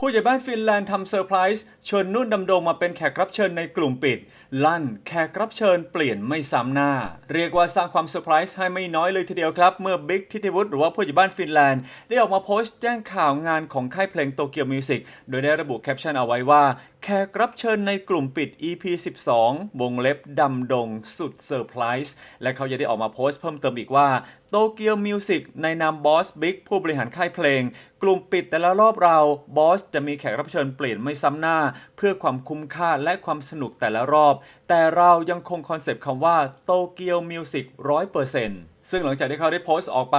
ผู้ใหญ่บ้านฟินแลนด์ทำเซอร์ไพรส์เชิญนุ่นดำดงมาเป็นแขกรับเชิญในกลุ่มปิด ลั่นแขกรับเชิญเปลี่ยนไม่ซ้ำหน้า เรียกว่าสร้างความเซอร์ไพรส์ให้ไม่น้อยเลยทีเดียวครับ เมื่อบิ๊กทิติวุฒิหรือว่าผู้ใหญ่บ้านฟินแลนด์ ได้ออกมาโพสต์แจ้งข่าวงานของค่ายเพลงโตเกียวมิวสิกโดยได้ระบุแคปชั่นเอาไว้ว่า แขกรับเชิญในกลุ่มปิด EP 12วงเล็บดำดงสุดเซอร์ไพรส์และเขายังได้ออกมาโพสต์เพิ่มเติมอีกว่าโตเกียวมิวสิกในนามบอสบิ๊กผู้บริหารค่ายเพลงกลุ่มปิดแต่ละรอบเราบอสจะมีแขกรับเชิญเปลี่ยนไม่ซ้ำหน้า เพื่อความคุ้มค่าและความสนุกแต่ละรอบ แต่เรายังคงคอนเซปต์คำว่าโตเกียวมิวสิกร้อยเปอร์เซ็นต์ ซึ่งหลังจากที่เขาได้โพสต์ออกไป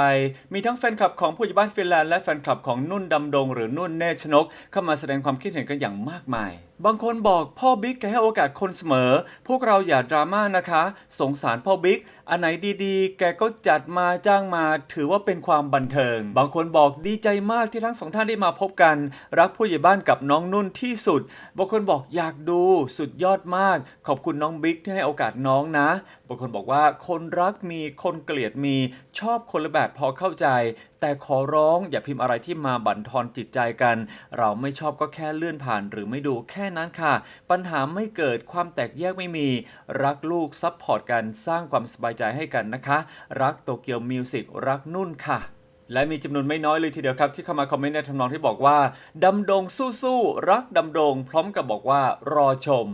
มีทั้งแฟนคลับของผู้ใหญ่บ้านฟินแลนด์และแฟนคลับของนุ่นดำดง หรือนุ่นเนชนก เข้ามาแสดงความคิดเห็นกันอย่างมากมาย บางคนบอกพ่อบิ๊กแกให้โอกาสคนเสมอ พวกเราอย่าดราม่านะคะ สงสารพ่อบิ๊ก อันไหนดีๆ แกก็จัดมาจ้างมา ถือว่าเป็นความบันเทิง บางคนบอกดีใจมากที่ทั้งสองท่านได้มาพบกัน รักผู้ใหญ่บ้านกับน้องนุ่นที่สุด บางคนบอกอยากดูสุดยอดมาก ขอบคุณน้องบิ๊กที่ให้โอกาสน้องนะ บางคนบอกว่าคนรักมีคนเกลียดมีชอบคนละแบบพอเข้าใจ แต่ขอร้องอย่าพิมพ์อะไรที่มาบั่นทอนจิตใจกัน เราไม่ชอบก็แค่เลื่อนผ่านหรือไม่ดูแค่นั้นค่ะ ปัญหาไม่เกิดความแตกแยกไม่มี รักลูกซัพพอร์ตกันสร้างความสบายใจให้กันนะคะ รักโตเกียวมิวสิกรักนุ่นค่ะและมีจำนวนไม่น้อยเลยทีเดียวครับที่เข้ามาคอมเมนต์ในทำนองที่บอกว่าดำดงสู้ๆรักดำดง พร้อมกับบอกว่ารอชม